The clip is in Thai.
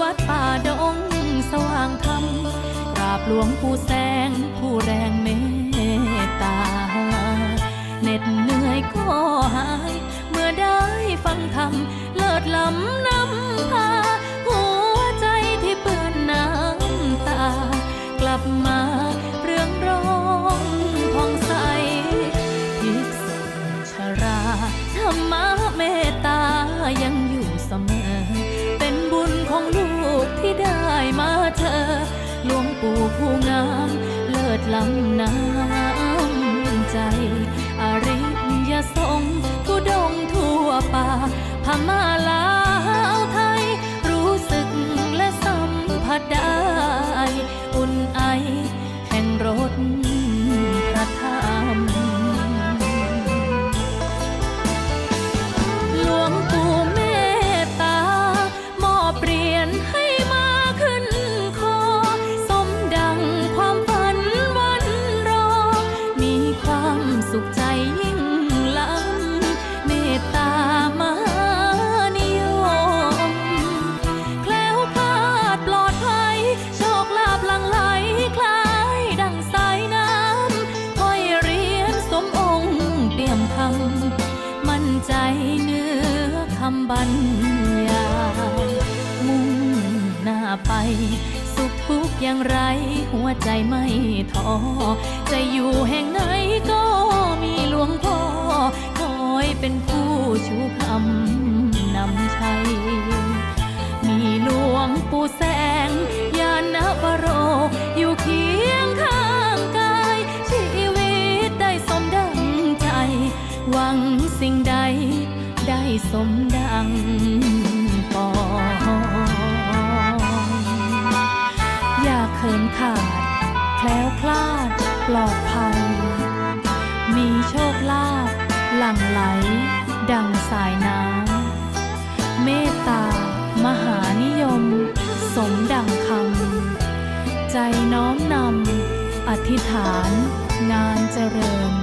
วัดป่าดงสว่างธรรมกราบหลวงปู่แสงผู้แรงเมตตาเหน็ดเหนื่อยก็หาย เมื่อได้ฟังธรรมเลิศล้ำนำพาหัวใจที่เปื้อนน้ำตากลับมา ปู่ผู้งาม เลิศล้ำน้ำใจ อริยสงฆ์ผู้ดงทั่วป่าพม่าลา สุขใจยิ่งล้ำเมตตามหานิยม แคล้วคลาดปลอดภัย โชคลาภหลังไหลคล้ายดังสายน้ำห้อยเรียญสมองค์เปี่ยมธรรมมั่นใจเนื้อคำบรรยายมุ่งหน้าไปสุขทุกอย่างไรหัวใจไม่ท้อจะอยู่แห่งไหนก็ วงพ่อ คอยเป็นผู้ชูคำนำชัย มีหลวงปู่แสง ยานวโร อยู่เคียงข้างกาย ชีวิตได้สมดังใจ หวังสิ่งใด ได้สมดังปองอย่าเขินขาด แคล้วคลาดปลอดภัย มีโชคลาภหลั่งไหล ดังสายน้ำ เมตตา มหานิยม สมดังคำ ใจน้อมนำ อธิษฐาน งานเจริญ